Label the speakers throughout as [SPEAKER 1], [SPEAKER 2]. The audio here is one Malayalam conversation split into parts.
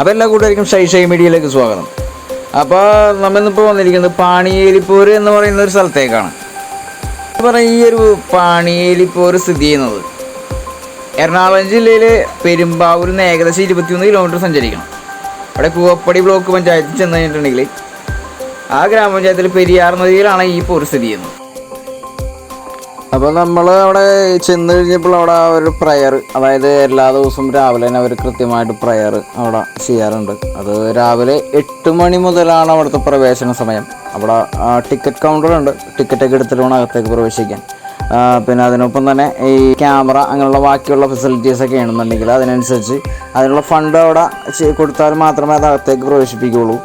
[SPEAKER 1] അപ്പോൾ എല്ലാ കൂട്ടുകാർക്കും ഷൈ ഷൈ മീഡിയയിലേക്ക് സ്വാഗതം. അപ്പോൾ നമ്മളിന്നിപ്പോൾ വന്നിരിക്കുന്നത് പാണിയേലിപ്പോര് എന്ന് പറയുന്ന ഒരു സ്ഥലത്തേക്കാണ്. അപ്പോൾ ഈ ഒരു പാണിയേലിപ്പോര് സ്ഥിതി ചെയ്യുന്നത്? എറണാകുളം ജില്ലയിലെ പെരുമ്പാവൂരിൽ നിന്ന് ഏകദേശം ഇരുപത്തിയൊന്ന് കിലോമീറ്റർ സഞ്ചരിക്കണം. അവിടെ കൂവപ്പടി ബ്ലോക്ക് പഞ്ചായത്തിൽ ചെന്ന് കഴിഞ്ഞിട്ടുണ്ടെങ്കിൽ ആ ഗ്രാമപഞ്ചായത്തിൽ പെരിയാർ നദിയിലാണ് ഈ പോർ സ്ഥിതി ചെയ്യുന്നത്. അപ്പോൾ നമ്മൾ അവിടെ ചെന്ന് കഴിഞ്ഞപ്പോൾ അവിടെ ഒരു പ്രയർ അതായത് എല്ലാ ദിവസവും രാവിലെ തന്നെ അവർ കൃത്യമായിട്ട് പ്രയർ അവിടെ ചെയ്യാറുണ്ട്. അത് രാവിലെ എട്ട് മണി മുതലാണ് അവിടുത്തെ പ്രവേശന സമയം. അവിടെ ടിക്കറ്റ് കൗണ്ടർ ഉണ്ട്. ടിക്കറ്റൊക്കെ എടുത്തിട്ട് വേണം അകത്തേക്ക് പ്രവേശിക്കാൻ. പിന്നെ അതിനൊപ്പം തന്നെ ഈ ക്യാമറ അങ്ങനെയുള്ള ബാക്കിയുള്ള ഫെസിലിറ്റീസ് ഒക്കെ ആണെന്നുണ്ടെങ്കിൽ അതിനനുസരിച്ച് അതിനുള്ള ഫണ്ട് അവിടെ കൊടുത്താൽ മാത്രമേ അത് അകത്തേക്ക് പ്രവേശിപ്പിക്കുകയുള്ളൂ.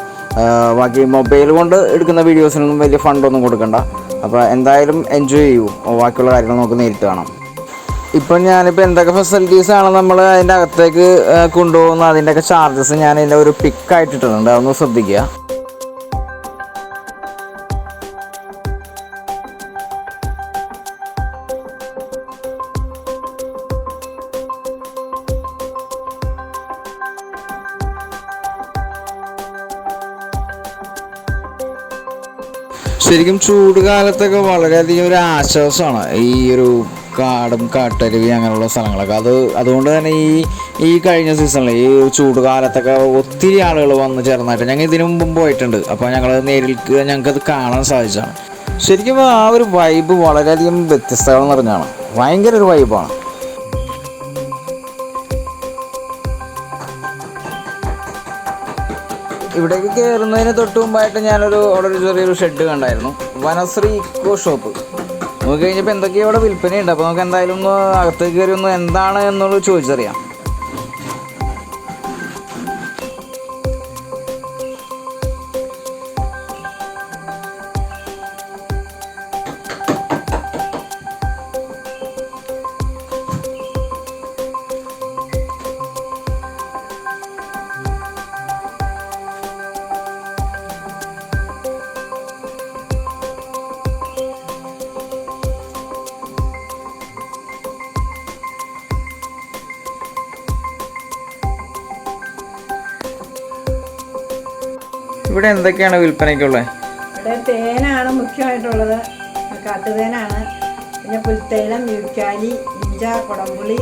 [SPEAKER 1] ബാക്കി മൊബൈൽ കൊണ്ട് എടുക്കുന്ന വീഡിയോസിനൊന്നും വലിയ ഫണ്ടൊന്നും കൊടുക്കണ്ട. അപ്പോൾ എന്തായാലും എൻജോയ് ചെയ്യൂ. ബാക്കിയുള്ള കാര്യങ്ങൾ നമുക്ക് നേരിട്ട് കാണാം. ഇപ്പം ഞാനിപ്പോൾ എന്തൊക്കെ ഫെസിലിറ്റീസ് ആണ് നമ്മൾ അതിന്റെ അകത്തേക്ക് കൊണ്ടുപോകുന്നത്? കൊണ്ടുപോകുന്ന അതിന്റെയൊക്കെ ചാർജസ് ഞാൻ അതിന്റെ ഒരു പിക്കായിട്ടിട്ടുണ്ട് അതൊന്ന് ശ്രദ്ധിക്കുക. ശരിക്കും ചൂട് കാലത്തൊക്കെ വളരെയധികം ഒരു ആശ്വാസമാണ്. ഈ ഒരു കാടും കാട്ടരുവി അങ്ങനെയുള്ള സ്ഥലങ്ങളൊക്കെ. അത് അതുകൊണ്ട് തന്നെ ഈ ഈ കഴിഞ്ഞ സീസണിൽ ഈ ചൂട് കാലത്തൊക്കെ ഒത്തിരി ആളുകൾ വന്ന് ചേർന്നായിട്ട് ഞങ്ങൾ ഇതിനു മുമ്പും പോയിട്ടുണ്ട്. അപ്പോൾ ഞങ്ങൾ നേരിൽ ഞങ്ങൾക്കത് കാണാൻ സാധിച്ചതാണ്. ശരിക്കും ആ ഒരു വൈബ് വളരെയധികം വ്യത്യസ്തകൾ നിറഞ്ഞാണ് ഭയങ്കര ഒരു വൈബാണ് കയറുന്നതിന് തൊട്ട് മുമ്പായിട്ട് ഞാനൊരു അവിടെ ഒരു ചെറിയൊരു ഷെഡ് കണ്ടായിരുന്നു. Vanasree eco shop. നോക്കി കഴിഞ്ഞപ്പോൾ എന്തൊക്കെയാണ് അവിടെ വിൽപ്പനയുണ്ട്. അപ്പോൾ നമുക്ക് എന്തായാലും ഒന്ന് അകത്തേക്ക് കയറി ഒന്ന് എന്താണ് എന്നുള്ളത് ചോദിച്ചറിയാം. എന്തൊക്കെയാണ് വിൽപ്പനയ്ക്കുള്ളത്
[SPEAKER 2] ഇവിടെ തേനാണ് മുഖ്യമായിട്ടുള്ളത്. കാട്ടുതേനാണ്. പിന്നെ പുൽത്തേനം മ്യൂക്കാലി ഇഞ്ച കുടംപുളി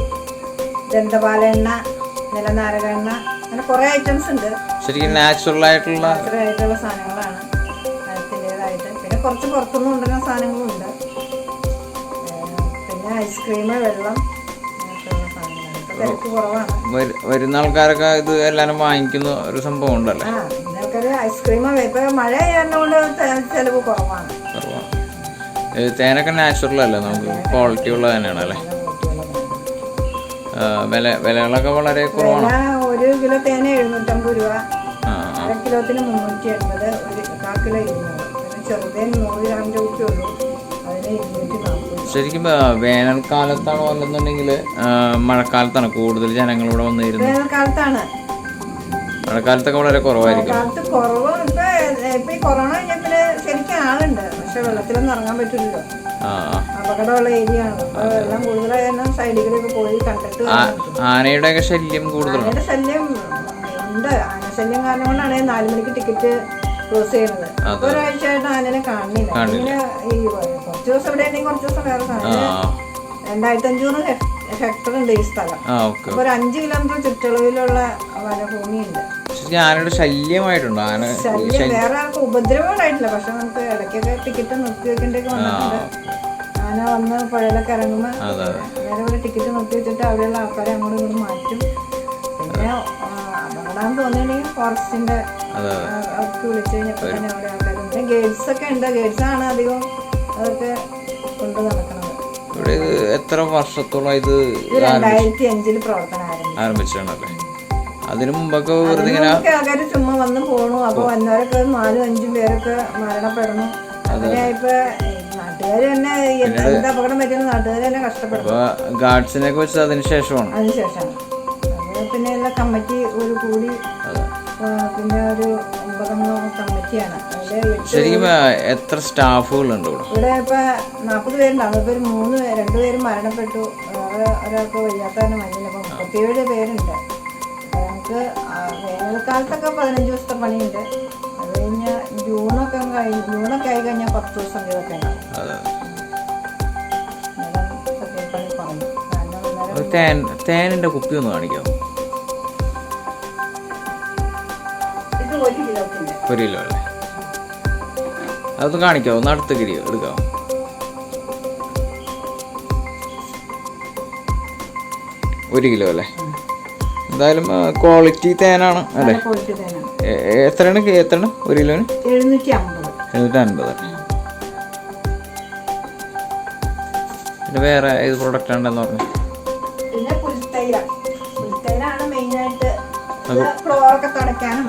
[SPEAKER 2] ദന്തപാല എണ്ണ നിലനാരക എണ്ണ അങ്ങനെ കുറേ ഐറ്റംസ് ഉണ്ട്.
[SPEAKER 1] ശരിക്കും നാച്ചുറൽ ആയിട്ടുള്ള
[SPEAKER 2] ആയിട്ടുള്ള സാധനങ്ങളാണ്. അതിന്റെതായിട്ട്. പിന്നെ കുറച്ച് പുറത്തുനിന്ന് കൊണ്ടുവരുന്ന സാധനങ്ങളും ഉണ്ട്. പിന്നെ ഐസ്ക്രീം വെള്ളം
[SPEAKER 1] വരുന്ന ആൾക്കാരൊക്കെ ഇത് എല്ലാവരും വാങ്ങിക്കുന്ന ഒരു സംഭവം ഉണ്ടല്ലേ?
[SPEAKER 2] ഇപ്പം മഴ ചിലവ് കുറവാണ്.
[SPEAKER 1] ഇത് തേനൊക്കെ നാച്ചുറൽ അല്ലേ നമുക്ക് ക്വാളിറ്റി ഉള്ള തന്നെയാണ് അല്ലേ? വില വിലകളൊക്കെ വളരെ കുറവാണ്?
[SPEAKER 2] ഒരു കിലോ തേന എഴുന്നൂറ്റമ്പത് രൂപ. അര കിലോത്തിന് മുന്നൂറ്റി എൺപത് ഒരു കാ കിലോ ഇരുന്നൂറ് ചെറുതേ നൂറ് ഗ്രാമിന്റെ ഉള്ളൂ. അതിന് ഇരുന്നൂറ്റി നാൽപ്പത്
[SPEAKER 1] ശരിക്കും വേനൽക്കാലത്താണ് വന്നിട്ടുണ്ടെങ്കിൽ മഴക്കാലത്താണ് കൂടുതൽ ജനങ്ങൾ ഇവിടെ വന്നിരുന്നത്.
[SPEAKER 2] വേനൽക്കാലത്താണ്.
[SPEAKER 1] മഴക്കാലത്തൊക്കെ വളരെ കുറവായിരിക്കും.
[SPEAKER 2] ആനയുടെ കുറവ് ഇപ്പൊ ഇപ്പൊ ഈ കൊറോണ കഴിഞ്ഞപ്പോൾ ശരിക്കും ആളുണ്ട്. പക്ഷെ വെള്ളത്തിലൊന്നും ഇറങ്ങാൻ പറ്റില്ലല്ലോ.
[SPEAKER 1] ആ ആ.
[SPEAKER 2] അപകടമുള്ള ഏരിയ ആണ്. അപ്പൊ വെള്ളം കൂടുതലായി തന്നെ സൈഡിലൊക്കെ പോയി കണ്ടിട്ട്
[SPEAKER 1] ആ- ആനയുടെയൊക്കെ ശല്യം കൂടുതലാണ്?
[SPEAKER 2] ആനയുടെ ശല്യം ഉണ്ട്. ആന ശല്യം കാരണം കൊണ്ടാണ് നാല് മണിക്ക് ടിക്കറ്റ് ക്ലോസ് ചെയ്യുന്നത് ഇപ്പൊ ഒരാഴ്ചയായിട്ട് ആനനെ കാണുന്നില്ല. ഇങ്ങനെ ഈ കുറച്ച് ദിവസം ഇവിടെ കുറച്ച് ദിവസം വേറെ
[SPEAKER 1] ആ.
[SPEAKER 2] കാണും രണ്ടായിരത്തി അഞ്ഞൂറ് ഹെക്ടർ ഉണ്ട് ഈ സ്ഥലം.
[SPEAKER 1] ആ ഓക്കെ
[SPEAKER 2] അപ്പൊ ഒരു അഞ്ച് കിലോമീറ്റർ ചുറ്റളവിലുള്ള വനഭൂമിയുണ്ട്.
[SPEAKER 1] ശരിക്കും ആനയുടെ ശല്യമായിട്ടുണ്ടോ. ആന
[SPEAKER 2] ശല്യം വേറെ ആൾക്ക് ഉപദ്രവമായിട്ടില്ല പക്ഷെ നമുക്ക് ഇടയ്ക്കൊക്കെ ടിക്കറ്റ് നിർത്തി വെക്കേണ്ടൊക്കെ വന്നിട്ടുണ്ട്. ആന വന്ന് പുഴയിലൊക്കെ ഇറങ്ങുമ്പോൾ
[SPEAKER 1] അതെ അതെ.
[SPEAKER 2] ഇവിടെ ടിക്കറ്റ് നിർത്തി വെച്ചിട്ട് അവിടെയുള്ള ആൾക്കാരെ അങ്ങോട്ട് ഇങ്ങോട്ടും മാറ്റും. പിന്നെ അപകടം തോന്നിയിട്ടുണ്ടെങ്കിൽ ഫോറസ്റ്റിന്റെ അവർക്ക് വിളിച്ചു കഴിഞ്ഞപ്പോൾ തന്നെ അവിടെ ആൾക്കാരുണ്ട് പിന്നെ ഗൈഡ്സ് ഒക്കെ ഉണ്ട്. ഗൈഡ്സ് ആണ് അധികം അതൊക്കെ കൊണ്ട് നടക്കുന്നത്.
[SPEAKER 1] ഇവിടെ എത്ര വർഷത്തോളം ഇത്
[SPEAKER 2] രണ്ടായിരത്തി അഞ്ചിൽ പ്രവർത്തനം
[SPEAKER 1] ആരംഭിച്ചിട്ടുണ്ടല്ലേ അതിനു മുമ്പൊക്കെ വെറുതെ ഇങ്ങനെ
[SPEAKER 2] ആൾക്കാർ ചുമ്മാ വന്ന് പോണു. അപ്പൊ വന്നവരൊക്കെ നാലും അഞ്ചും പേരൊക്കെ മരണപ്പെടുന്നു. അങ്ങനെ ഇപ്പൊ നാട്ടുകാർ തന്നെ എന്ത് അപകടം പറ്റുന്ന നാട്ടുകാർ
[SPEAKER 1] ശേഷമാണ്.
[SPEAKER 2] അതിനുശേഷമാണ് അത് പിന്നെ എല്ലാ കമ്മിറ്റി ഒരു കൂടി പിന്നെ ഒരു കമ്മിറ്റിയാണ്.
[SPEAKER 1] ശരിക്കും എത്ര സ്റ്റാഫുകളുണ്ട് ഇവിടെ?
[SPEAKER 2] ഇവിടെ ഇപ്പൊ നാൽപ്പത് പേരുണ്ടാവും. ഇപ്പൊ ഒരു മൂന്ന് പേര് രണ്ടുപേരും മരണപ്പെട്ടു ഒരാൾക്ക് വയ്യാത്ത തന്നെ മഞ്ഞില്ല അപ്പൊ മുപ്പത്തിയേഴ് പേരുണ്ട്. അപ്പൊ വേനൽക്കാലത്തൊക്കെ പതിനഞ്ച് ദിവസത്തെ പണിയുണ്ട്. അത് കഴിഞ്ഞ് ജൂണൊക്കെ കഴിഞ്ഞ് ജൂണൊക്കെ ആയി കഴിഞ്ഞാൽ പത്ത് ദിവസം ഇതൊക്കെ ഉണ്ടാവും പറഞ്ഞു
[SPEAKER 1] തേൻ തേനിന്റെ കുപ്പി ഒന്ന്
[SPEAKER 2] കിലോത്തിന്റെ
[SPEAKER 1] ഒരു കിലോ അല്ലേ? അതൊന്ന് കാണിക്കാമോ ഒന്ന് അടുത്ത ഗിരി എടുക്കാം. ഒരു കിലോ അല്ലേ? എന്തായാലും ക്വാളിറ്റി തേനാണ് അല്ലേ? എത്രയാണ് എത്രയാണ്? ഒരു കിലോന്?
[SPEAKER 2] എഴുന്നൂറ്റി അമ്പത്
[SPEAKER 1] എഴുന്നൂറ്റി അൻപത് പിന്നെ വേറെ ഏത് പ്രോഡക്റ്റ് ഉണ്ടെന്ന് പറഞ്ഞു?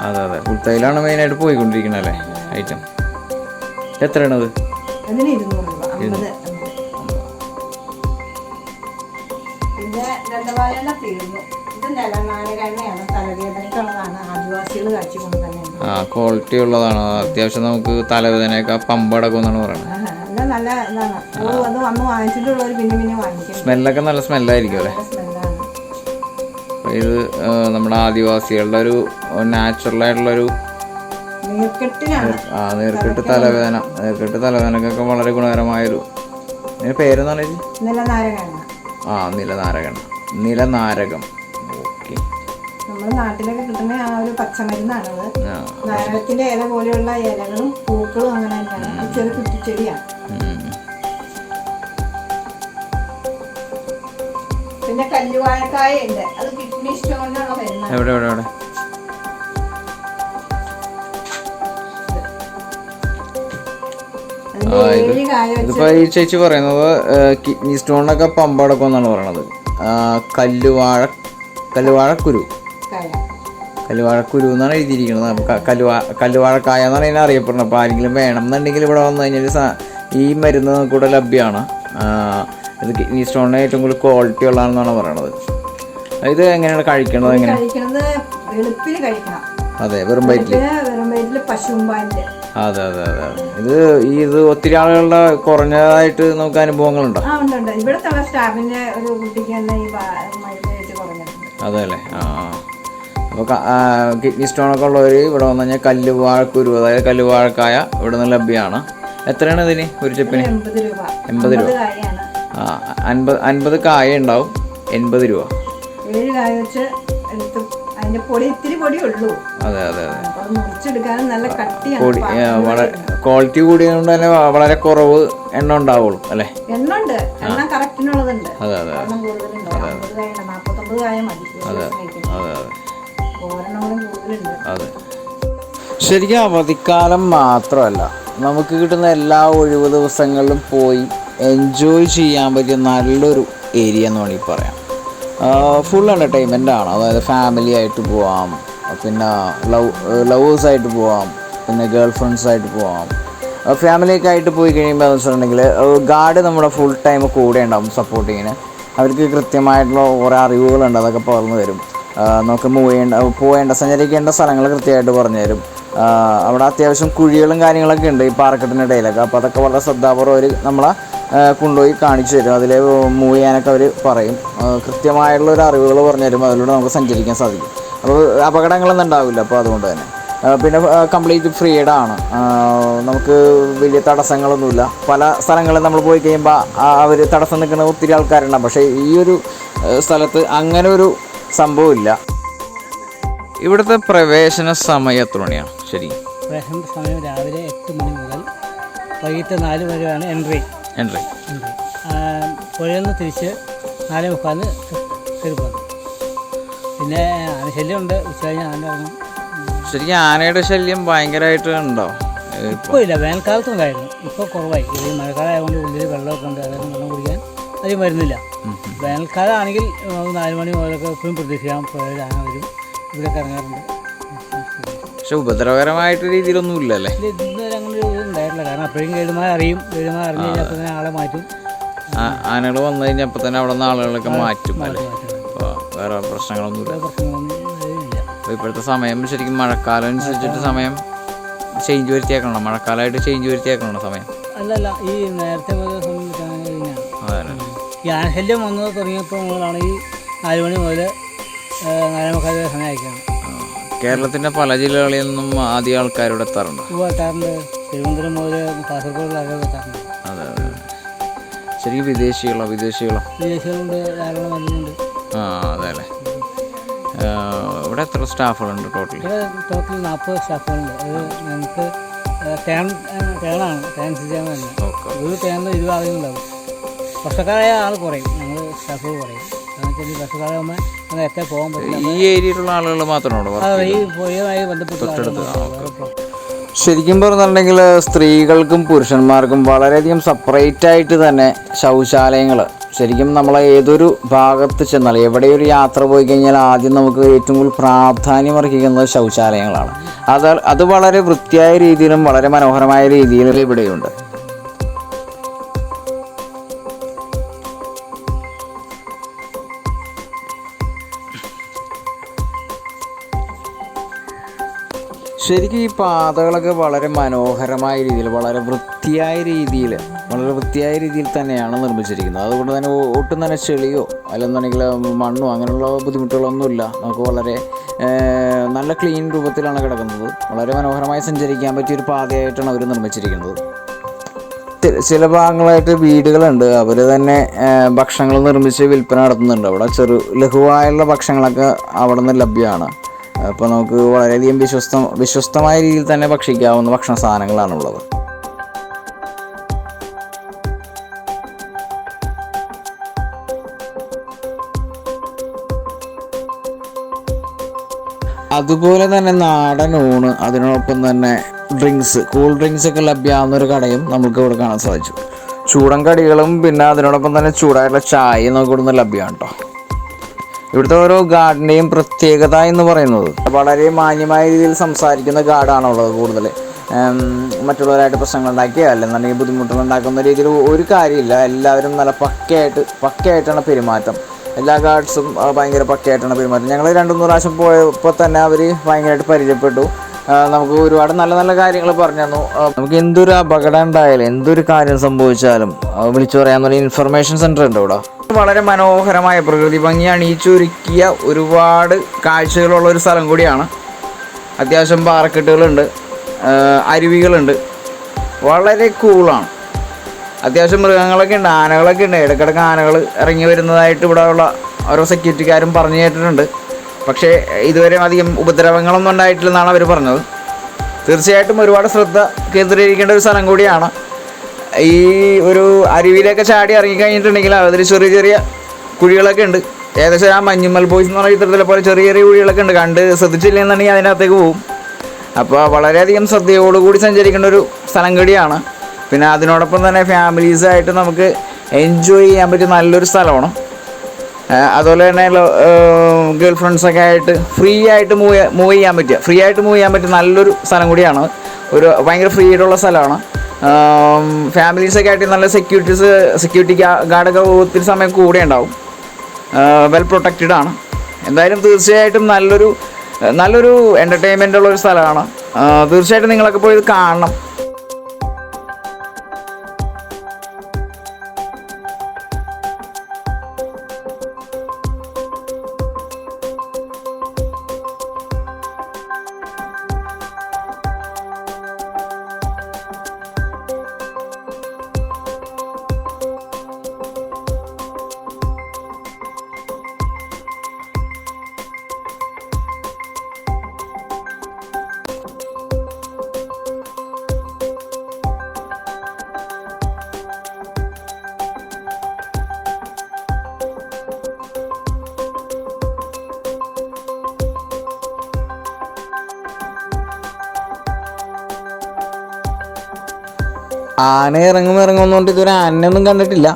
[SPEAKER 1] അതെ അതെ പുൽത്തൈലാണ് മെയിനായിട്ട് പോയിക്കൊണ്ടിരിക്കുന്നത് അല്ലേ? ഐറ്റം എത്രയാണത്?
[SPEAKER 2] അതിന് ഇരുന്നൂറ് രൂപ.
[SPEAKER 1] ക്വാളിറ്റി ഉള്ളതാണ്. അത്യാവശ്യം നമുക്ക് തലവേദനയൊക്കെ പമ്പടക്കം എന്നാണ് പറയുന്നത് സ്മെല്ലൊക്കെ നല്ല സ്മെല്ലായിരിക്കും അല്ലേ? ഇത് നമ്മുടെ ആദിവാസികളുടെ ഒരു നാച്ചുറൽ ആയിട്ടുള്ളൊരു ആ നീർക്കെട്ട് തലവേദന. നീർക്കെട്ട് തലവേദനക്കൊക്കെ വളരെ ഗുണകരമായൊരു പേരെന്താണ് ആ
[SPEAKER 2] നിലനാരകണ്ണ
[SPEAKER 1] നിലനാരകം.
[SPEAKER 2] നമ്മുടെ നാട്ടിലൊക്കെ കിട്ടുന്ന ആ ഒരു പച്ചമരുന്നാണത്. നാരത്തിന്റെ ഇല പോലെയുള്ള ഇലകളും പൂക്കളും അങ്ങനെ തന്നെയാണ്. ചെറിയ ചെറു കുറ്റിച്ചെടിയാണ് പിന്നെ കല്ലുവാഴക്കായ ഉണ്ട്. അത് കിഡ്നി മരുന്നാണ്. വെച്ച്
[SPEAKER 1] ഇതിപ്പോ ഈ ചേച്ചി പറയുന്നത് കിഡ്നി സ്റ്റോണിനൊക്കെ പമ്പടക്കം എന്നാണ് പറയണത്. കല്ലുവാഴ കല്ലുവാഴക്കുരു. കല്ലുവാഴക്കുരു എന്നാണ് എഴുതിയിരിക്കുന്നത്. നമുക്ക് കല്ലുവാ കല്ലുവാഴക്കായ എന്നാണ് ഇതിനെ അറിയപ്പെടുന്നത്. അപ്പോൾ ആരെങ്കിലും വേണം എന്നുണ്ടെങ്കിൽ ഇവിടെ വന്നു കഴിഞ്ഞാൽ ഈ മരുന്ന് നമുക്ക് ഇവിടെ ലഭ്യമാണ് ഇത് കിഡ്നി സ്റ്റോണിന് ഏറ്റവും കൂടുതൽ ക്വാളിറ്റി ഉള്ളതാണെന്നാണ് പറയണത്. ഇത് എങ്ങനെയാണ്
[SPEAKER 2] കഴിക്കണത് എങ്ങനെ?
[SPEAKER 1] അതെ വെറും വയറ്റിൽ അതെ അതെ അതെ ഇത് ഈ ഇത് ഒത്തിരി ആളുകളുടെ കുറഞ്ഞതായിട്ട് നമുക്ക് അനുഭവങ്ങളുണ്ടോ? അതെ അല്ലേ? ആ. അപ്പോൾ കിഡ്നി സ്റ്റോണൊക്കെ ഉള്ളവർ ഇവിടെ വന്നു കഴിഞ്ഞാൽ കല്ലുവാഴക്കുരു അതായത് കല്ലുവാഴക്കായ ഇവിടെ നിന്ന് ലഭ്യമാണ് എത്രയാണ് ഇതിന് ഒരു ചെപ്പിന്?
[SPEAKER 2] എൺപത് രൂപ.
[SPEAKER 1] ആ അൻപത് അൻപത് കായ ഉണ്ടാവും. എൺപത് രൂപ. അതെ അതെ അതെ.
[SPEAKER 2] അത്
[SPEAKER 1] ക്വാളിറ്റി കൂടിയതുകൊണ്ട് തന്നെ വളരെ കുറവ് എണ്ണ ഉണ്ടാവുള്ളൂ അല്ലേ?
[SPEAKER 2] എണ്ണ ഉണ്ട് എണ്ണ കറക്റ്റിനുള്ളതുണ്ട്.
[SPEAKER 1] അതെ അതെ അതെ. അതെ
[SPEAKER 2] അതെ. കായ
[SPEAKER 1] അതെ. ശരിക്കും അവധിക്കാലം മാത്രമല്ല. നമുക്ക് കിട്ടുന്ന എല്ലാ ഒഴിവ് ദിവസങ്ങളിലും പോയി എൻജോയ് ചെയ്യാൻ പറ്റിയ നല്ലൊരു ഏരിയ എന്ന് വേണമെങ്കിൽ പറയാം. ഫുൾ എന്റർടൈൻമെന്റ് ആണ്. അതായത് ഫാമിലി ആയിട്ട് പോവാം. പിന്നെ ലവ് ലവേഴ്സായിട്ട് പോവാം. പിന്നെ ഗേൾ ഫ്രണ്ട്സായിട്ട് പോവാം. ഫാമിലിയൊക്കെ ആയിട്ട് പോയി കഴിയുമ്പോൾ എന്ന് വെച്ചിട്ടുണ്ടെങ്കിൽ ഗാർഡ് നമ്മുടെ ഫുൾ ടൈം കൂടെ ഉണ്ടാവും സപ്പോർട്ടിങ്ങിന് അവർക്ക് കൃത്യമായിട്ടുള്ള കുറേ അറിവുകളുണ്ട്. അതൊക്കെ പകർന്നു തരും. നമുക്ക് മൂവ് ചെയ്യേണ്ട പോകേണ്ട സഞ്ചരിക്കേണ്ട സ്ഥലങ്ങൾ കൃത്യമായിട്ട് പറഞ്ഞു തരും ആ, അവിടെ അത്യാവശ്യം കുഴികളും കാര്യങ്ങളൊക്കെ ഉണ്ട് ഈ പാറക്കെട്ടിനിടയിലൊക്കെ അപ്പോൾ അതൊക്കെ വളരെ ശ്രദ്ധാപൂർവം അവർ നമ്മളെ കൊണ്ടുപോയി കാണിച്ചു തരും. അതിൽ മൂവ് ചെയ്യാനൊക്കെ അവർ പറയും. കൃത്യമായുള്ള ഒരു അറിവുകൾ പറഞ്ഞു തരും. അതിലൂടെ നമുക്ക് സഞ്ചരിക്കാൻ സാധിക്കും. അപ്പോൾ അപകടങ്ങളൊന്നും ഉണ്ടാവില്ല അപ്പോൾ അതുകൊണ്ട് തന്നെ. പിന്നെ കംപ്ലീറ്റ് ഫ്രീഡം ആണ്. നമുക്ക് വലിയ തടസ്സങ്ങളൊന്നുമില്ല. പല സ്ഥലങ്ങളിൽ നമ്മൾ പോയി കഴിയുമ്പോൾ അവർ തടസ്സം നിൽക്കുന്ന ഒത്തിരി ആൾക്കാരുണ്ടാകും പക്ഷേ ഈ ഒരു സ്ഥലത്ത് അങ്ങനെ ഒരു സംഭവമില്ല. ഇവിടുത്തെ പ്രവേശന സമയം എത്ര മണിയാണ് ശരി.
[SPEAKER 3] പ്രവേശന സമയം രാവിലെ എട്ട് മണി മുതൽ വൈകിട്ട് നാല് വരെയാണ് എൻട്രി.
[SPEAKER 1] എൻട്രി.
[SPEAKER 3] നിന്ന് തിരിച്ച് നാല് മുക്കാലിന് കയറിപ്പോകുന്നു പിന്നെ ആനശല്യമുണ്ട്. ഉച്ച കഴിഞ്ഞ് ആന ഇറങ്ങും.
[SPEAKER 1] ശരിക്കും ആനയുടെ ശല്യം ഭയങ്കരമായിട്ട് ഉണ്ടോ? ഇപ്പോൾ
[SPEAKER 3] ഇല്ല. വേനൽക്കാലത്തുണ്ടായിരുന്നു ഇപ്പോൾ കുറവായി. ഈ മഴക്കാലം ആയതുകൊണ്ട് ഉള്ളിൽ വെള്ളമൊക്കെ ഉണ്ട്. അതായത് വെള്ളം കുടിക്കാൻ അധികം വരുന്നില്ല. വേനൽക്കാലം ആണെങ്കിൽ നമുക്ക് നാല് മണി മുതലൊക്കെ എപ്പോഴും പ്രതീക്ഷിക്കാം. പുഴയിൽ ആന വരും. ഇവിടെയൊക്കെ ഇറങ്ങാറുണ്ട്.
[SPEAKER 1] പക്ഷെ ഉപദ്രവകരമായിട്ട് രീതിയിലൊന്നും ഇല്ലല്ലേ
[SPEAKER 3] ഇതുവരെ അങ്ങനെ ഒരു ഇത് ഉണ്ടായിട്ടില്ല. കാരണം അപ്പോഴും ഗൈഡുമാർ അറിയും. ഗൈഡുമാർ അറിഞ്ഞു കഴിഞ്ഞാൽ അപ്പം തന്നെ ആളെ മാറ്റും.
[SPEAKER 1] ആനകൾ വന്നു കഴിഞ്ഞാൽ അപ്പം തന്നെ അവിടെ നിന്ന് ആളുകളൊക്കെ മാറ്റും അല്ലേ? വേറെ പ്രശ്നങ്ങളൊന്നുമില്ല.
[SPEAKER 3] വേറെ പ്രശ്നങ്ങളൊന്നും ഇല്ല
[SPEAKER 1] അപ്പോൾ ഇപ്പോഴത്തെ സമയം ശരിക്കും മഴക്കാലം അനുസരിച്ചിട്ട് സമയം ചേഞ്ച് വരുത്തിയേക്കണം മഴക്കാലമായിട്ട് ചേഞ്ച് വരുത്തിയേക്കണം സമയം.
[SPEAKER 3] അല്ലല്ല ഈ നേരത്തെ ആനശല്യം വന്നത് തുടങ്ങിയപ്പോൾ മുതലാണ് ഈ നാല് മണി മുതൽ നാലേമുക്കാൽ വരെ സമയം അയക്കുകയാണ്
[SPEAKER 1] കേരളത്തിന്റെ പല ജില്ലകളിൽ നിന്നും ആദ്യ ആൾക്കാരോട് എത്താറുണ്ട്?
[SPEAKER 3] എത്താറുണ്ട്. തിരുവനന്തപുരം മുതൽ കാസർഗോഡിലൊക്കെ എത്താറുണ്ട്.
[SPEAKER 1] അതെ അതെ ശരിക്കും വിദേശികളോ വിദേശികളോ?
[SPEAKER 3] വിദേശികളുണ്ട് ധാരാളം വരുന്നുണ്ട്
[SPEAKER 1] ആ അതെ അല്ലേ? ഇവിടെ എത്ര സ്റ്റാഫുകളുണ്ട് ടോട്ടൽ
[SPEAKER 3] ടോട്ടൽ നാൽപ്പത് സ്റ്റാഫുകളുണ്ട്. അത് ഞങ്ങൾക്ക് ടേൺ ടേണാണ്. ടേൺ സിസ്റ്റം തന്നെ
[SPEAKER 1] ഓക്കെ.
[SPEAKER 3] ഒരു ടേണിൽ ഇരുപത് ആളുകളുണ്ടാവും. വർഷക്കാരായ ആൾ കുറയും. ഞങ്ങൾ സ്റ്റാഫ് കുറയും. കാരണം വെച്ചാൽ ഈ വർഷക്കാരാകുമ്പോൾ ഞങ്ങൾ എത്ര പോകാൻ പറ്റില്ല.
[SPEAKER 1] ഈ ഏരിയയിലുള്ള ആളുകൾ മാത്രമാണോ
[SPEAKER 3] ഈ പുഴയുമായി ബന്ധപ്പെട്ട
[SPEAKER 1] ശരിക്കും പറഞ്ഞിട്ടുണ്ടെങ്കിൽ സ്ത്രീകൾക്കും പുരുഷന്മാർക്കും വളരെയധികം സെപ്പറേറ്റ് ആയിട്ട് തന്നെ ശൗചാലയങ്ങൾ ശരിക്കും നമ്മൾ ഏതൊരു ഭാഗത്ത് ചെന്നാൽ എവിടെ ഒരു യാത്ര പോയി കഴിഞ്ഞാൽ ആദ്യം നമുക്ക് ഏറ്റവും കൂടുതൽ പ്രാധാന്യം അർഹിക്കുന്നത് ശൗചാലയങ്ങളാണ്. അത് അത് വളരെ വൃത്തിയായ രീതിയിലും വളരെ മനോഹരമായ രീതിയിലും ഇവിടെയുണ്ട്. ശരിക്കും ഈ പാതകളൊക്കെ വളരെ മനോഹരമായ രീതിയിൽ വളരെ വൃത്തിയായ രീതിയിൽ വളരെ വൃത്തിയായ രീതിയിൽ തന്നെയാണ് നിർമ്മിച്ചിരിക്കുന്നത്. അതുകൊണ്ട് തന്നെ ഒട്ടും തന്നെ ചെളിയോ അല്ലെന്നുണ്ടെങ്കിൽ മണ്ണോ അങ്ങനെയുള്ള ബുദ്ധിമുട്ടുകളൊന്നുമില്ല. നമുക്ക് വളരെ നല്ല ക്ലീൻ രൂപത്തിലാണ് കിടക്കുന്നത്. വളരെ മനോഹരമായി സഞ്ചരിക്കാൻ പറ്റിയ ഒരു പാതയായിട്ടാണ് അവർ നിർമ്മിച്ചിരിക്കുന്നത്. ചില ഭാഗങ്ങളായിട്ട് വീടുകളുണ്ട്. അവർ തന്നെ ഭക്ഷണങ്ങൾ നിർമ്മിച്ച് വിൽപ്പന നടത്തുന്നുണ്ട്. അവിടെ ചെറു ലഘുവായുള്ള ഭക്ഷണങ്ങളൊക്കെ അവിടെ നിന്ന് ലഭ്യമാണ്. അപ്പോൾ നമുക്ക് വളരെയധികം വിശ്വസ്ത വിശ്വസ്തമായ രീതിയിൽ തന്നെ ഭക്ഷിക്കാവുന്ന ഭക്ഷണ സാധനങ്ങളാണുള്ളത്. അതുപോലെ തന്നെ നാടൻ ഊണ് അതിനോടൊപ്പം തന്നെ ഡ്രിങ്ക്സ് കൂൾ ഡ്രിങ്ക്സ് ഒക്കെ ലഭ്യമാകുന്ന ഒരു കടയും നമുക്ക് ഇവിടെ കാണാൻ സാധിച്ചു. ചൂടൻ കടികളും പിന്നെ അതിനോടൊപ്പം തന്നെ ചൂടായിട്ടുള്ള ചായയും നമുക്ക് ഇവിടെ ഇവിടുന്ന് ലഭ്യമാണ് കേട്ടോ. ഇവിടുത്തെ ഓരോ ഗാർഡിന്റെയും പ്രത്യേകത എന്ന് പറയുന്നത്. വളരെ മാന്യമായ രീതിയിൽ സംസാരിക്കുന്ന ഗാർഡാണുള്ളത് കൂടുതൽ. മറ്റുള്ളവരായിട്ട് പ്രശ്നങ്ങൾ ഉണ്ടാക്കിയോ അല്ലെന്നുണ്ടെങ്കിൽ ബുദ്ധിമുട്ടുകൾ ഉണ്ടാക്കുന്ന രീതിയിൽ ഒരു കാര്യമില്ല. എല്ലാവരും നല്ല പക്കയായിട്ട് പക്കയായിട്ടാണ് പെരുമാറ്റം. എല്ലാ ഗാർഡ്സും ഭയങ്കര പക്കയായിട്ടാണ് പെരുമാറ്റം. ഞങ്ങൾ രണ്ടു മൂന്ന് പ്രാവശ്യം പോയപ്പോൾ തന്നെ അവർ ഭയങ്കരമായിട്ട് പരിചയപ്പെട്ടു. നമുക്ക് ഒരുപാട് നല്ല നല്ല കാര്യങ്ങൾ പറഞ്ഞു തന്നു. നമുക്ക് എന്തൊരു അപകടം ഉണ്ടായാലും എന്തൊരു കാര്യം സംഭവിച്ചാലും വിളിച്ചു പറയാൻ ഇൻഫർമേഷൻ സെന്റർ ഉണ്ട് ഇവിടെ. വളരെ മനോഹരമായ പ്രകൃതി ഭംഗി അണിയിച്ചൊരുക്കിയ ഒരുപാട് കാഴ്ചകളുള്ള ഒരു സ്ഥലം കൂടിയാണ്. അത്യാവശ്യം പാറക്കെട്ടുകളുണ്ട് അരുവികളുണ്ട്. വളരെ കൂളാണ്. അത്യാവശ്യം മൃഗങ്ങളൊക്കെ ഉണ്ട് ആനകളൊക്കെ ഉണ്ട്. ഇടയ്ക്കിടയ്ക്ക് ആനകൾ ഇറങ്ങി വരുന്നതായിട്ട് ഇവിടെ ഉള്ള ഓരോ സെക്യൂരിറ്റിക്കാരും പറഞ്ഞു കേട്ടിട്ടുണ്ട്. പക്ഷേ ഇതുവരെ അധികം ഉപദ്രവങ്ങളൊന്നും ഉണ്ടായിട്ടില്ലെന്നാണ് അവർ പറഞ്ഞത്. തീർച്ചയായിട്ടും ഒരുപാട് ശ്രദ്ധ കേന്ദ്രീകരിക്കേണ്ട ഒരു സ്ഥലം കൂടിയാണ്. ഈ ഒരു അരുവിയിലൊക്കെ ചാടി ഇറങ്ങി കഴിഞ്ഞിട്ടുണ്ടെങ്കിൽ അതിൽ ചെറിയ ചെറിയ കുഴികളൊക്കെ ഉണ്ട്. ഏകദേശം ആ മഞ്ഞുമൽ ബോയ്സ് എന്ന് പറഞ്ഞ ചിത്രത്തിലെ പോലെ ചെറിയ ചെറിയ കുഴികളൊക്കെ ഉണ്ട്. കണ്ട് ശ്രദ്ധിച്ചില്ലെന്നുണ്ടെങ്കിൽ അതിനകത്തേക്ക് പോകും അപ്പോൾ വളരെയധികം ശ്രദ്ധയോടുകൂടി സഞ്ചരിക്കേണ്ട ഒരു സ്ഥലം കൂടിയാണ്. പിന്നെ അതിനോടൊപ്പം തന്നെ ഫാമിലീസായിട്ട് നമുക്ക് എൻജോയ് ചെയ്യാൻ പറ്റിയ നല്ലൊരു സ്ഥലമാണ്. അതുപോലെ തന്നെ ഗേൾ ഫ്രണ്ട്സൊക്കെ ആയിട്ട് ഫ്രീ ആയിട്ട് മൂവ് മൂവ് ചെയ്യാൻ പറ്റുക ഫ്രീ ആയിട്ട് മൂവ് ചെയ്യാൻ പറ്റിയ നല്ലൊരു സ്ഥലം കൂടിയാണ്. ഒരു ഭയങ്കര ഫ്രീ ആയിട്ടുള്ള സ്ഥലമാണ്. ഫാമിലീസൊക്കെ ആയിട്ട് നല്ല സെക്യൂരിറ്റീസ് സെക്യൂരിറ്റി ഗാർഡൊക്കെ ഒത്തിരി സമയം കൂടെ ഉണ്ടാവും. വെൽ പ്രൊട്ടക്റ്റഡ് ആണ്. എന്തായാലും തീർച്ചയായിട്ടും നല്ലൊരു നല്ലൊരു എന്റർടൈൻമെന്റ് ഉള്ള ഒരു സ്ഥലമാണ്. തീർച്ചയായിട്ടും നിങ്ങളൊക്കെ പോയി ഇത് കാണണം. ആന ഇറങ്ങും ഇറങ്ങുന്നോണ്ട് ഇതുവരെ ആനയൊന്നും കണ്ടിട്ടില്ല.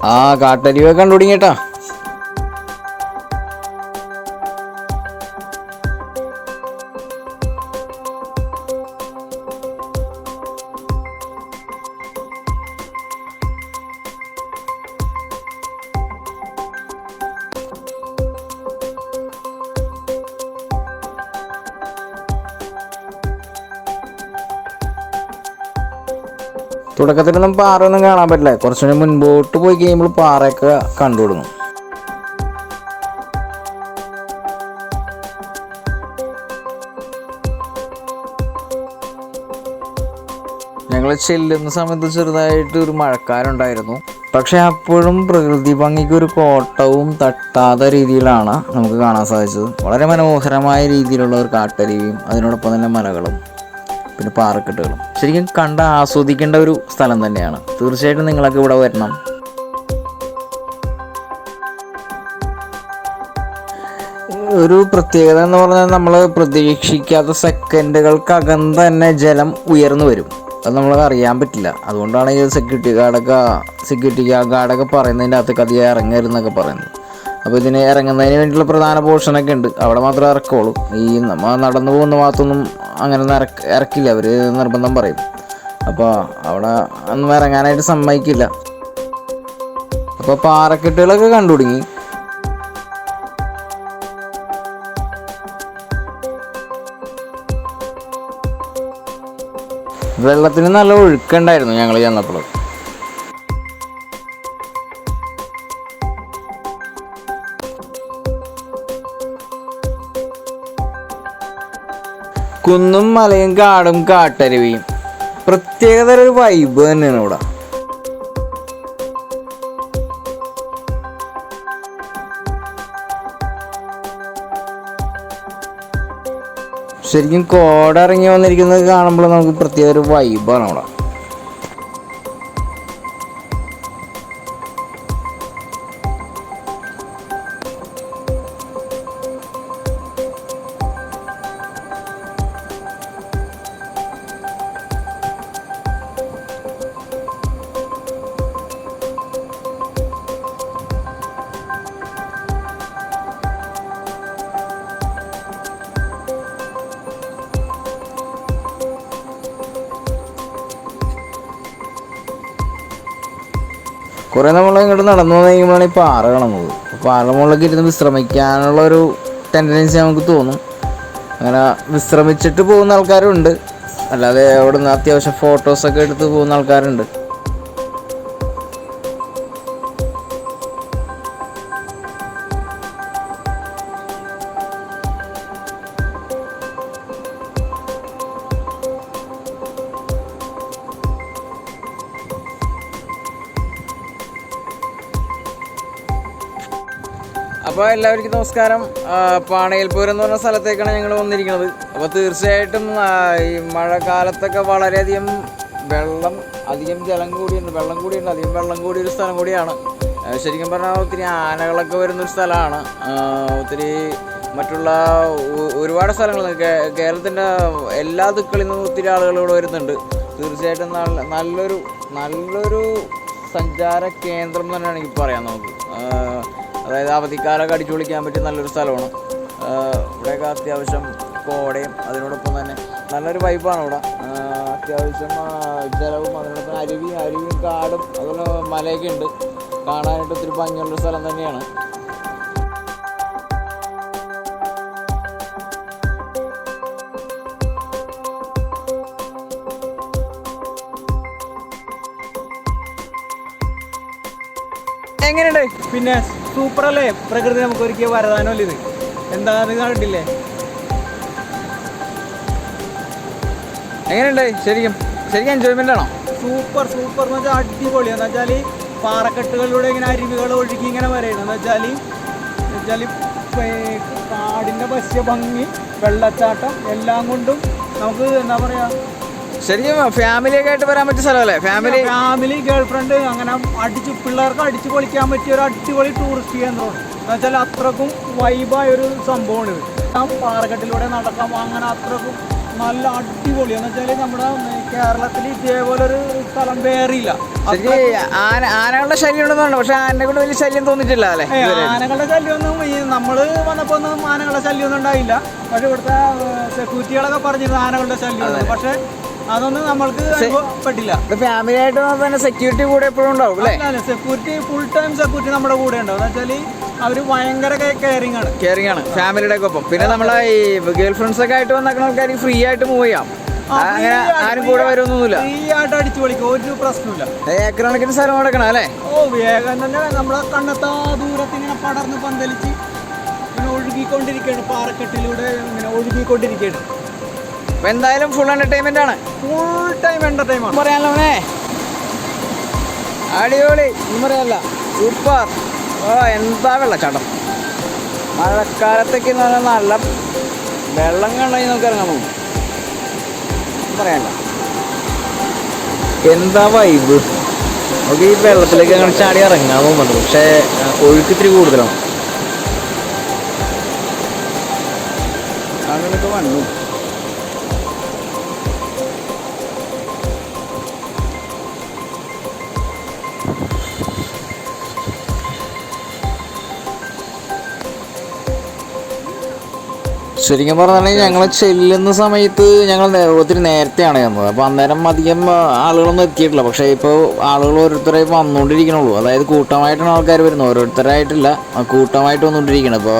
[SPEAKER 1] ആ കാട്ടരുവിയൊക്കെ കണ്ടു തുടക്കത്തിലൊന്നും പാറയൊന്നും കാണാൻ പറ്റില്ല. കുറച്ചു കുറച്ചുകൂടി മുൻപോട്ട് പോയി കഴിയുമ്പോൾ പാറയൊക്കെ കണ്ടു തുടങ്ങും. ഞങ്ങൾ ചെല്ലുന്ന സമയത്ത് ചെറുതായിട്ട് ഒരു മഴക്കാരുണ്ടായിരുന്നു. പക്ഷെ അപ്പോഴും പ്രകൃതി ഭംഗിക്ക് ഒരു കോട്ടവും തട്ടാത്ത രീതിയിലാണ് നമുക്ക് കാണാൻ സാധിച്ചത്. വളരെ മനോഹരമായ രീതിയിലുള്ള ഒരു കാട്ടരുവിയും അതിനോടൊപ്പം തന്നെ മലകളും പിന്നെ പാറക്കെട്ടുകളും. ശരിക്കും കണ്ട ആസ്വദിക്കേണ്ട ഒരു സ്ഥലം തന്നെയാണ്. തീർച്ചയായിട്ടും നിങ്ങളൊക്കെ ഇവിടെ വരണം. ഒരു പ്രത്യേകത എന്ന് പറഞ്ഞാൽ നമ്മൾ പ്രതീക്ഷിക്കാത്ത സെക്കൻഡുകൾക്കകം തന്നെ ജലം ഉയർന്നു വരും. അത് നമ്മൾ അറിയാൻ പറ്റില്ല. അതുകൊണ്ടാണ് ഈ സെക്യൂരിറ്റി ഗാർഡൊക്കെ സെക്യൂരിറ്റി ഗാർഡൊക്കെ പറയുന്നതിന്റെ അകത്ത് അധികം ഇറങ്ങരുതെന്നൊക്കെ പറയുന്നത്. അപ്പോൾ ഇതിന് ഇറങ്ങുന്നതിന് വേണ്ടിയുള്ള പ്രധാന പോർഷനൊക്കെ ഉണ്ട്. അവിടെ മാത്രമേ ഇറക്കുള്ളൂ. ഈ നമ്മൾ നടന്നു പോകുന്ന ഭാഗത്തൊന്നും അങ്ങനെ ഇറക്ക ഇറക്കില്ല. അവർ നിർബന്ധം പറയും. അപ്പോൾ അവിടെ ഒന്നും ഇറങ്ങാനായിട്ട് സമ്മതിക്കില്ല. അപ്പോൾ പാറക്കെട്ടുകളൊക്കെ കണ്ടു തുടങ്ങി വെള്ളത്തിന് നല്ല ഒഴുക്കുണ്ടായിരുന്നു ഞങ്ങൾ ചെന്നപ്പോൾ കുന്നും മലയും കാടും കാട്ടരുവിയും. പ്രത്യേകതര ഒരു വൈബ് തന്നെയാണ് ഇവിടെ. ശരിക്കും കോട ഇറങ്ങി വന്നിരിക്കുന്നത് കാണുമ്പോൾ നമുക്ക് പ്രത്യേക ഒരു വൈബാണ് അവിടെ. കുറേ നമ്മൾ ഇങ്ങോട്ട് നടന്നു കഴിയുമ്പോഴാണ് ഈ പാറ അപ്പോൾ പാറ മുകളിലേക്ക് ഇരുന്ന് വിശ്രമിക്കാനുള്ള ഒരു ടെൻഡൻസി നമുക്ക് തോന്നും. അങ്ങനെ വിശ്രമിച്ചിട്ട് പോകുന്ന ആൾക്കാരുണ്ട്. അല്ലാതെ അവിടെ നിന്ന് അത്യാവശ്യം ഫോട്ടോസൊക്കെ എടുത്ത് പോകുന്ന ആൾക്കാരുണ്ട്. എല്ലാവർക്കും നമസ്കാരം. പാണയൽപൂരം എന്ന് പറഞ്ഞ സ്ഥലത്തേക്കാണ് ഞങ്ങൾ വന്നിരിക്കുന്നത്. അപ്പോൾ തീർച്ചയായിട്ടും ഈ മഴക്കാലത്തൊക്കെ വളരെയധികം വെള്ളം അധികം ജലം കൂടിയുണ്ട്. വെള്ളം കൂടിയുണ്ട്. അധികം വെള്ളം കൂടിയ ഒരു സ്ഥലം കൂടിയാണ്. ശരിക്കും പറഞ്ഞാൽ ഒത്തിരി ആനകളൊക്കെ വരുന്നൊരു സ്ഥലമാണ്. ഒത്തിരി മറ്റുള്ള ഒരുപാട് സ്ഥലങ്ങൾ. കേരളത്തിന്റെ എല്ലാ ദിക്കളിൽ നിന്നും ഒത്തിരി ആളുകൾ ഇവിടെ വരുന്നുണ്ട്. തീർച്ചയായിട്ടും നല്ല നല്ലൊരു നല്ലൊരു സഞ്ചാര കേന്ദ്രം തന്നെയാണ് എനിക്ക് പറയാം നമുക്ക്. അതായത് അവധിക്കാലൊക്കെ അടിച്ചു പൊളിക്കാൻ പറ്റിയ നല്ലൊരു സ്ഥലമാണ്. ഇവിടെയൊക്കെ അത്യാവശ്യം കോടയും അതിനോടൊപ്പം തന്നെ നല്ലൊരു വൈബാണ് ഇവിടെ. അത്യാവശ്യം ജലവും അതിനോടൊപ്പം അരുവിയും അരുവിയും കാടും അതുപോലെ മലയൊക്കെ ഉണ്ട്. കാണാനായിട്ട് ഒത്തിരി ഭംഗിയുള്ളൊരു സ്ഥലം തന്നെയാണ്. എങ്ങനെയുണ്ട്?
[SPEAKER 3] പിന്നെ സൂപ്പർ അല്ലേ? പ്രകൃതി നമുക്ക് ഒരുക്കിയ വരദാനമല്ലേ ഇത്? എന്താണെന്ന് കണ്ടില്ലേ
[SPEAKER 1] എങ്ങനെയുണ്ട്? ശരിക്കും ശരിക്കും എൻജോയ്മെന്റ് ആണോ?
[SPEAKER 3] സൂപ്പർ സൂപ്പർ എന്ന് വെച്ചാൽ അടിപൊളി. എന്ന് വെച്ചാൽ പാറക്കെട്ടുകളിലൂടെ ഇങ്ങനെ അരുവികൾ ഒഴുകി ഇങ്ങനെ വരെയാണ്. എന്ന് വെച്ചാൽ വെച്ചാൽ കാടിന്റെ ഭക്ഷ്യഭംഗി ഭംഗി വെള്ളച്ചാട്ടം എല്ലാം കൊണ്ടും നമുക്ക് എന്താ പറയാ
[SPEAKER 1] ശരിക്കും ഫാമിലിയൊക്കെ ആയിട്ട് വരാൻ പറ്റിയ സ്ഥലമല്ലേ? ഫാമിലി
[SPEAKER 3] ഫാമിലി ഗേൾ ഫ്രണ്ട് അങ്ങനെ അടിച്ച് പിള്ളേർക്ക് അടിച്ച് പൊളിക്കാൻ പറ്റിയ ഒരു അടിപൊളി ടൂറിസ്റ്റ് കേന്ദ്രമാണ്. എന്ന് വെച്ചാൽ അത്രക്കും വൈബായ ഒരു സംഭവമാണ് ഇത്. പാറക്കെട്ടിലൂടെ നടക്കാം അങ്ങനെ അത്രക്കും നല്ല അടിപൊളി. എന്ന് വെച്ചാൽ നമ്മുടെ കേരളത്തിൽ ഇതേപോലെ ഒരു സ്ഥലം
[SPEAKER 1] വേറില്ല ആനകളുടെ ശല്യം ഉണ്ടെന്നുണ്ട് പക്ഷെ ആനനെ കൊണ്ട് വലിയ ശല്യം തോന്നിട്ടില്ല അല്ലേ?
[SPEAKER 3] ആനകളുടെ
[SPEAKER 1] ശല്യം
[SPEAKER 3] ആനകളുടെ ശല്യമൊന്നും ഈ നമ്മൾ വന്നപ്പോ ഒന്നും ആനകളുടെ ശല്യമൊന്നും ഉണ്ടായില്ല. പക്ഷെ ഇവിടുത്തെ സെക്യൂരിറ്റികളൊക്കെ പറഞ്ഞിരുന്നു ആനകളുടെ ശല്യം. പക്ഷെ അതൊന്നും നമ്മൾക്ക്
[SPEAKER 1] പറ്റില്ല ഫാമിലി ആയിട്ട് തന്നെ സെക്യൂരിറ്റി കൂടെ എപ്പോഴും ഉണ്ടാവും അല്ലേ?
[SPEAKER 3] സെക്യൂരിറ്റി ഫുൾ ടൈം സെക്യൂരിറ്റി നമ്മുടെ കൂടെ ഉണ്ടാവും. വെച്ചാൽ അവർ ഭയങ്കര കെയറിംഗ് ആണ്.
[SPEAKER 1] കെയറിംഗ് ആണ് ഫാമിലിയുടെ ഒക്കെ ഒപ്പം. പിന്നെ നമ്മളെ ഈ ഗേൾ ഫ്രണ്ട്സ് ഒക്കെ ആയിട്ട് വന്നേക്കുന്ന ആൾക്കാർ ഫ്രീ ആയിട്ട് മൂവ് ചെയ്യാം. അങ്ങനെ ആരും കൂടെ വരുമൊന്നുമില്ല
[SPEAKER 3] ഫ്രീ ആയിട്ട് അടിച്ചു പൊളിക്കും ഒരു പ്രശ്നമില്ല
[SPEAKER 1] ഏക്കർ കണക്കിന് സ്ഥലം കൊടുക്കണം അല്ലേ?
[SPEAKER 3] ഓ വേഗം തന്നെ നമ്മളെ കണ്ണത്താ ദൂരത്ത് ഇങ്ങനെ പടർന്ന് പന്തലിച്ച് ഇങ്ങനെ ഒഴുകിക്കൊണ്ടിരിക്കുകയാണ്. പാറക്കെട്ടിലൂടെ ഇങ്ങനെ ഒഴുകിക്കൊണ്ടിരിക്കുകയാണ്.
[SPEAKER 1] എന്തായാലും ഫുൾ എന്റർടൈൻമെന്റ് ആണ്.
[SPEAKER 3] ഫുൾ ടൈം എന്റർടൈൻമെന്റ്
[SPEAKER 1] പറയാനല്ലോ അവനെ അടിപൊളി. പറയാനല്ല. സൂപ്പർ ഓ എന്താ വെള്ളച്ചാട്ടം? മഴക്കാലത്തേക്ക് നല്ല വെള്ളം കണ്ടായി നമുക്ക് ഇറങ്ങാൻ പോകും പറയാനല്ല? എന്താ വൈബ് നമുക്ക് ഈ വെള്ളത്തിലേക്ക് അങ്ങനെ ചാടി ഇറങ്ങാൻ പോകുന്നുണ്ട് പക്ഷേ ഒഴുക്ക് ഇത്തിരി കൂടുതലാണ്. ശരിക്കും പറഞ്ഞാൽ ഞങ്ങൾ ചെല്ലുന്ന സമയത്ത് ഞങ്ങൾ ഒത്തിരി നേരത്തെയാണ് ചെന്നത്. അപ്പോൾ അന്നേരം അധികം ആളുകളൊന്നും എത്തിയിട്ടില്ല. പക്ഷേ ഇപ്പോൾ ആളുകൾ ഓരോരുത്തരായി വന്നുകൊണ്ടിരിക്കണുള്ളൂ അതായത് കൂട്ടമായിട്ടാണ് ആൾക്കാർ വരുന്നത്. ഓരോരുത്തരായിട്ടില്ല കൂട്ടമായിട്ട് വന്നുകൊണ്ടിരിക്കണം ഇപ്പോൾ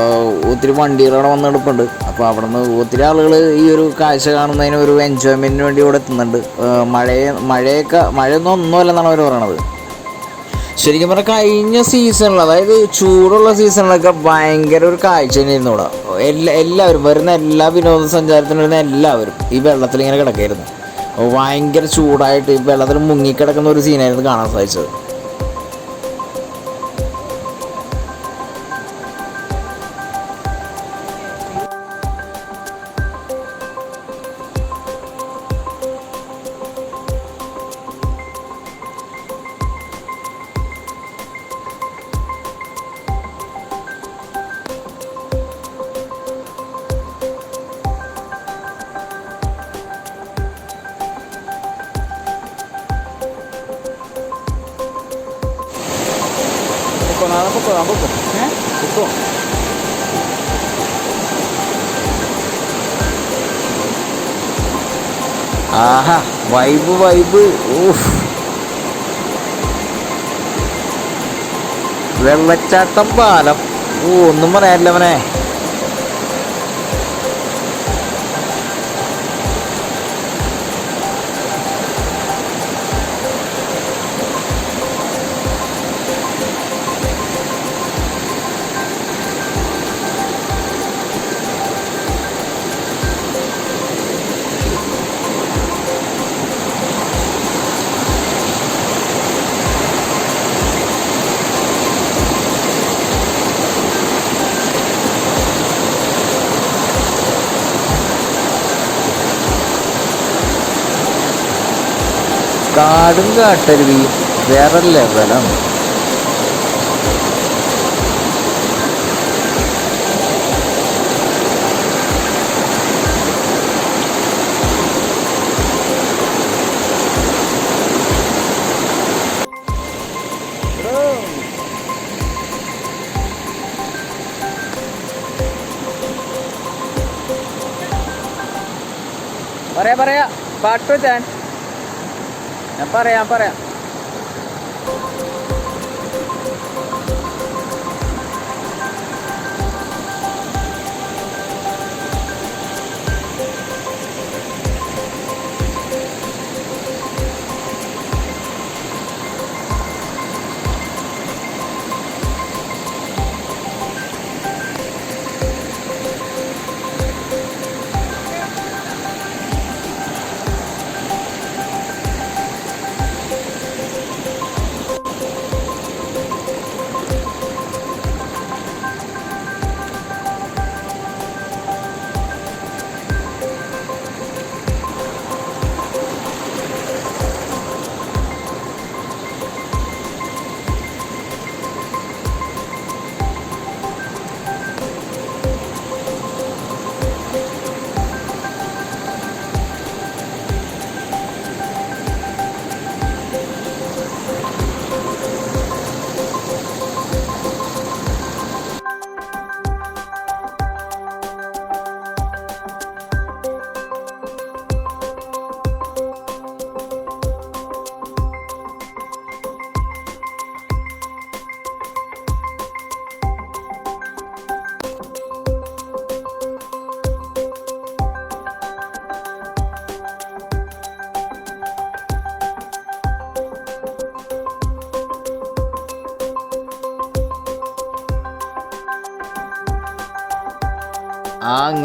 [SPEAKER 1] ഒത്തിരി വണ്ടികളവിടെ വന്ന് കിടപ്പുണ്ട്. അപ്പോൾ അവിടെ നിന്ന് ഒത്തിരി ആളുകൾ ഈ ഒരു കാഴ്ച കാണുന്നതിന് ഒരു എൻജോയ്മെന്റിന് വേണ്ടി ഇവിടെ എത്തുന്നുണ്ട്. മഴയെ മഴയൊക്കെ മഴയൊന്നും ഒന്നുമല്ലെന്നാണ് അവർ പറയണത്. ശരിക്കും പറഞ്ഞാൽ കഴിഞ്ഞ സീസണിൽ അതായത് ചൂടുള്ള സീസണിലൊക്കെ ഭയങ്കര ഒരു കാഴ്ച തന്നെയായിരുന്നു ഇവിടെ. എല്ലാ എല്ലാവരും വരുന്ന എല്ലാ വിനോദസഞ്ചാരത്തിനും വരുന്ന എല്ലാവരും ഈ വെള്ളത്തിൽ ഇങ്ങനെ കിടക്കായിരുന്നു. ഭയങ്കര ചൂടായിട്ട് ഈ വെള്ളത്തിൽ മുങ്ങിക്കിടക്കുന്ന ഒരു സീനായിരുന്നു കാണാൻ സാധിച്ചത്. പൊക്കോ നാളെ പൊക്കോ ഏ പൊക്കോ ആഹാ വൈബ് വൈബ് ഊഫ് വെള്ളച്ചാട്ടം പാലം ഓ ഒന്നും പറയാനില്ല അവനെ കാടും കാട്ടരുവിയും വേറെ ലെവലാണ് പറയാ പറയാ. പാട്ട് വെച്ചാൻ ഞാൻ പറയാം പറയാം.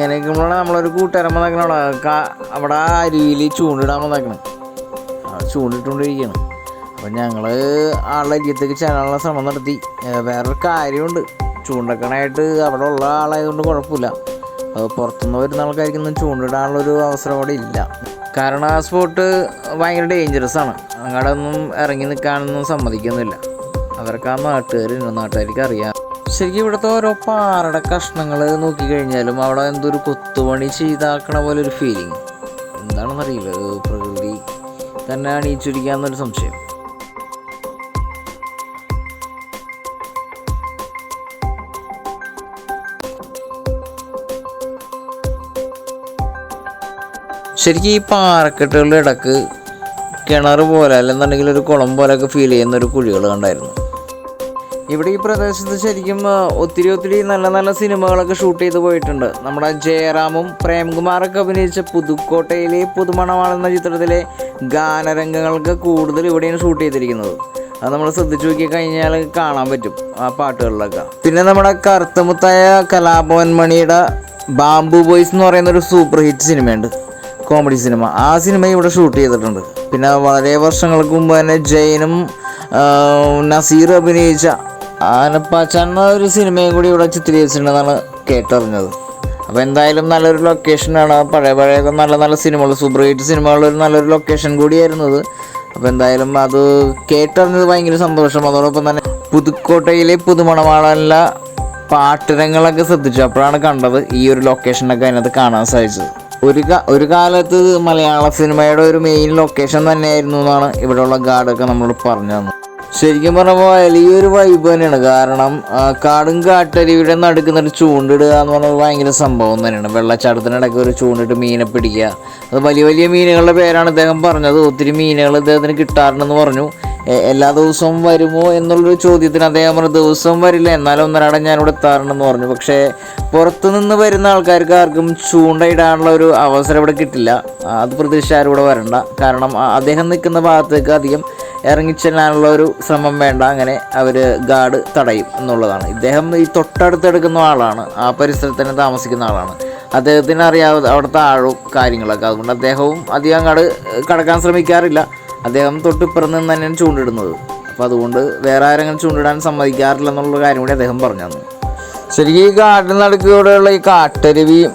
[SPEAKER 1] ആ ഇരിക്കുമ്പോഴാണ് നമ്മളൊരു കൂട്ടുകാരൻ വന്നേക്കണ അവിടെ. അവിടെ അരുവിയിൽ ചൂണ്ടിടാൻ വന്നേക്കണ് ചൂണ്ടിട്ടുകൊണ്ടിരിക്കുകയാണ് അപ്പം ഞങ്ങൾ ആളുടെ അരിയത്തേക്ക് ചെല്ലാനുള്ള ശ്രമം നടത്തി. വേറൊരു കാര്യമുണ്ട്. ചൂണ്ടക്കണായിട്ട് അവിടെ ഉള്ള ആളായതുകൊണ്ട് കുഴപ്പമില്ല. പുറത്തുനിന്ന് വരുന്ന ആൾക്കാർക്കൊന്നും ചൂണ്ടിടാനുള്ളൊരു അവസരം അവിടെ ഇല്ല. കാരണം ആ സ്പോട്ട് ഭയങ്കര ഡേഞ്ചറസ് ആണ്. അങ്ങടെ ഒന്നും ഇറങ്ങി നിൽക്കാനൊന്നും സമ്മതിക്കുന്നില്ല. അവർക്ക് ആ നാട്ടുകാർ നാട്ടുകാർക്ക് അറിയാം. ശരിക്കും ഇവിടുത്തെ ഓരോ പാറയുടെ കഷ്ണങ്ങൾ നോക്കിക്കഴിഞ്ഞാലും അവിടെ എന്തൊരു കൊത്തുപണി ചെയ്താക്കണ പോലെ ഒരു ഫീലിംഗ് എന്താണെന്നറിയില്ല പ്രകൃതി തന്നെ അണിയിച്ചൊരിക്കാന്നൊരു സംശയം. ശരിക്കും ഈ പാറക്കെട്ടുകളുടെ ഇടയ്ക്ക് കിണർ പോലെ അല്ലെന്നുണ്ടെങ്കിൽ ഒരു കുളം പോലെയൊക്കെ ഫീൽ ചെയ്യുന്ന ഒരു കുഴികൾ കണ്ടായിരുന്നു. ഇവിടെ ഈ പ്രദേശത്ത് ശരിക്കും ഒത്തിരി ഒത്തിരി നല്ല നല്ല സിനിമകളൊക്കെ ഷൂട്ട് ചെയ്ത് പോയിട്ടുണ്ട്. നമ്മുടെ ജയറാമും പ്രേംകുമാറൊക്കെ അഭിനയിച്ച പുതുക്കോട്ടയിലെ പുതുമണമാണെന്ന ചിത്രത്തിലെ ഗാനരംഗങ്ങൾക്ക് കൂടുതൽ ഇവിടെയാണ് ഷൂട്ട് ചെയ്തിരിക്കുന്നത്. അത് നമ്മൾ ശ്രദ്ധിച്ചു നോക്കി കഴിഞ്ഞാൽ കാണാൻ പറ്റും ആ പാട്ടുകളിലൊക്കെ. പിന്നെ നമ്മുടെ കറുത്തമുത്തായ കലാഭവൻ മണിയുടെ ബാംബു ബോയ്സ് എന്ന് പറയുന്ന ഒരു സൂപ്പർ ഹിറ്റ് സിനിമയുണ്ട്. Comedy cinema. ആ സിനിമ ഇവിടെ ഷൂട്ട് ചെയ്തിട്ടുണ്ട്. പിന്നെ വളരെ വർഷങ്ങൾക്ക് മുമ്പ് തന്നെ ജയനും നസീർ അഭിനയിച്ച ആനപ്പാച്ച എന്ന ഒരു സിനിമയും കൂടി ഇവിടെ ചിത്രീകരിച്ചിട്ടുണ്ടെന്നാണ് കേട്ടറിഞ്ഞത്. അപ്പോൾ എന്തായാലും നല്ലൊരു ലൊക്കേഷനാണ് പഴയ പഴയ നല്ല നല്ല സിനിമകൾ സൂപ്പർ ഹിറ്റ് സിനിമകളുടെ ഒരു നല്ലൊരു ലൊക്കേഷൻ കൂടിയായിരുന്നത് അപ്പോൾ എന്തായാലും അത് കേട്ടറിഞ്ഞത് ഭയങ്കര സന്തോഷം. അതോടൊപ്പം തന്നെ പുതുക്കോട്ടയിലെ പുതുമണമാളല്ല പാട്ടിരങ്ങളൊക്കെ ശ്രദ്ധിച്ചു. അപ്പോഴാണ് കണ്ടത് ഈ ഒരു ലൊക്കേഷനൊക്കെ അതിനകത്ത് കാണാൻ സാധിച്ചത്. ഒരു ഒരു കാലത്ത് മലയാള സിനിമയുടെ ഒരു മെയിൻ ലൊക്കേഷൻ തന്നെയായിരുന്നു എന്നാണ് ഇവിടെയുള്ള ഗാർഡൊക്കെ നമ്മളോട് പറഞ്ഞു തന്നത്. ശരിക്കും പറഞ്ഞപ്പോൾ വലിയൊരു വൈബ് തന്നെയാണ്. കാരണം കാടും കാട്ടരുവിടെ നടുക്കുന്ന ഒരു ചൂണ്ടിടുക എന്ന് പറഞ്ഞാൽ ഭയങ്കര സംഭവം തന്നെയാണ്. വെള്ളച്ചാട്ടത്തിനിടയ്ക്ക് ഒരു ചൂണ്ടിട്ട് മീനെ പിടിക്കുക. അത് വലിയ വലിയ മീനുകളുടെ പേരാണ് ഇദ്ദേഹം പറഞ്ഞത്. ഒത്തിരി മീനുകൾ ഇദ്ദേഹത്തിന് കിട്ടാറുണ്ടെന്ന് പറഞ്ഞു. എല്ലാ ദിവസവും വരുമോ എന്നുള്ളൊരു ചോദ്യത്തിന് അദ്ദേഹം പറഞ്ഞു ദിവസവും വരില്ല. എന്നാലും ഒന്നരാടം ഞാനിവിടെ എത്താറുണ്ടെന്ന് പറഞ്ഞു. പക്ഷേ പുറത്തുനിന്ന് വരുന്ന ആൾക്കാർക്ക് ആർക്കും ചൂണ്ടയിടാനുള്ള ഒരു അവസരം ഇവിടെ കിട്ടില്ല. അത് പ്രതീക്ഷിച്ച് ആരും ഇവിടെ വരണ്ട. കാരണം അദ്ദേഹം നിൽക്കുന്ന ഭാഗത്തേക്ക് അധികം ഇറങ്ങിച്ചെല്ലാനുള്ള ഒരു ശ്രമം വേണ്ട. അങ്ങനെ അവർ ഗാർഡ് തടയും എന്നുള്ളതാണ്. ഇദ്ദേഹം ഈ തൊട്ടടുത്തെടുക്കുന്ന ആളാണ്. ആ പരിസരത്ത് തന്നെ താമസിക്കുന്ന ആളാണ്. അദ്ദേഹത്തിന് അറിയാവുന്ന അവിടുത്തെ ആഴും കാര്യങ്ങളൊക്കെ. അതുകൊണ്ട് അദ്ദേഹവും അധികം അങ്ങോട്ട് കടക്കാൻ ശ്രമിക്കാറില്ല. അദ്ദേഹം തൊട്ടിപ്പുറം നിന്ന് തന്നെയാണ് ചൂണ്ടിടുന്നത്. അപ്പോൾ അതുകൊണ്ട് വേറെ ആരെങ്കിലും ചൂണ്ടിടാൻ സമ്മതിക്കാറില്ല എന്നുള്ള കാര്യം കൂടി അദ്ദേഹം പറഞ്ഞു തന്നു ശരിക്കും ഈ കാട്ടിൽ നടക്കൂടെയുള്ള ഈ കാട്ടരുവിയും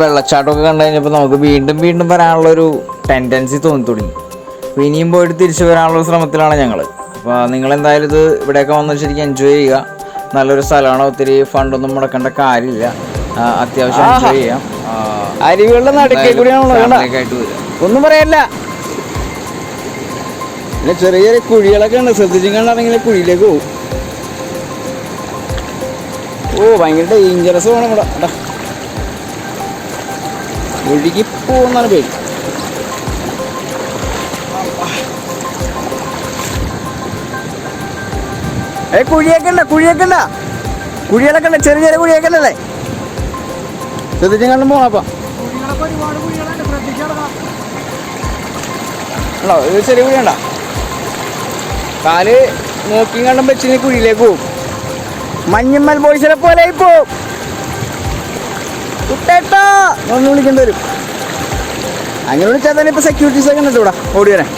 [SPEAKER 1] വെള്ളച്ചാട്ടമൊക്കെ കണ്ടു കഴിഞ്ഞപ്പോൾ നമുക്ക് വീണ്ടും വീണ്ടും വരാനുള്ളൊരു ടെൻഡൻസി തോന്നി തുടങ്ങി അപ്പോൾ ഇനിയും പോയിട്ട് തിരിച്ചു വരാനുള്ള ശ്രമത്തിലാണ് ഞങ്ങൾ അപ്പോൾ നിങ്ങൾ എന്തായാലും ഇത് ഇവിടെയൊക്കെ വന്ന് ശരിക്കും എൻജോയ് ചെയ്യുക. നല്ലൊരു സ്ഥലമാണ് ഒത്തിരി ഫണ്ടൊന്നും മുടക്കേണ്ട കാര്യമില്ല. അത്യാവശ്യം എൻജോയ് ചെയ്യാം.
[SPEAKER 3] അരുവികളുടെ നടുക്കേ കൂടിയാണല്ലോ ഒന്നും പറയല്ല. പിന്നെ ചെറിയ ചെറിയ കുഴികളൊക്കെ ഉണ്ട്. ശ്രദ്ധിച്ചും കണ്ടാണെങ്കിൽ കുഴിയിലേക്ക് പോകും. ഓ ഭയങ്കര ഡേഞ്ചറസ് വേണം ഇവിടെ. ഒഴുകി പോകുന്നാണ് പേര് ഏ കുഴിയൊക്കെ ഉണ്ട കുഴിയൊക്കെ ഉണ്ട. കുഴികളൊക്കെ ഉണ്ട് ചെറിയ ചെറിയ കുഴിയൊക്കെ ഉണ്ടല്ലേ ശ്രദ്ധിച്ചും കണ്ടും ഉണ്ടോ? ഇത് ചെറിയ കുഴി ഉണ്ടോ? കാൽ നോക്കി കണ്ടും വെച്ചിന് കുഴിയിലേക്ക് പോവും. മഞ്ഞമ്മൽ ബോയ്സിനെ പോലെ പോവും. കുട്ടേട്ടാ! ഒന്ന് വിളിക്കേണ്ടി വരും. അങ്ങനെ വിളിച്ചാൽ തന്നെ ഇപ്പൊ സെക്യൂരിറ്റീസ് ഒക്കെ ഉണ്ട് ഇവിടെ. ഓടി വരാൻ.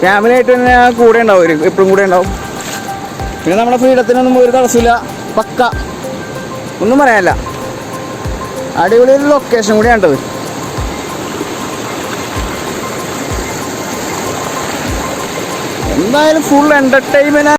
[SPEAKER 3] ഫാമിലി ആയിട്ട് തന്നെ കൂടെ ഉണ്ടാവും എപ്പോഴും കൂടെ ഉണ്ടാവും. പിന്നെ നമ്മുടെ ഫ്രീഡത്തിനൊന്നും ഒരു തടസ്സമില്ല പക്ക. ഒന്നും പറയാനില്ല. അടിപൊളി ഒരു ലൊക്കേഷൻ കൂടിയാണ്ടത് എന്തായാലും ഫുൾ എന്റർടൈൻമെന്റ്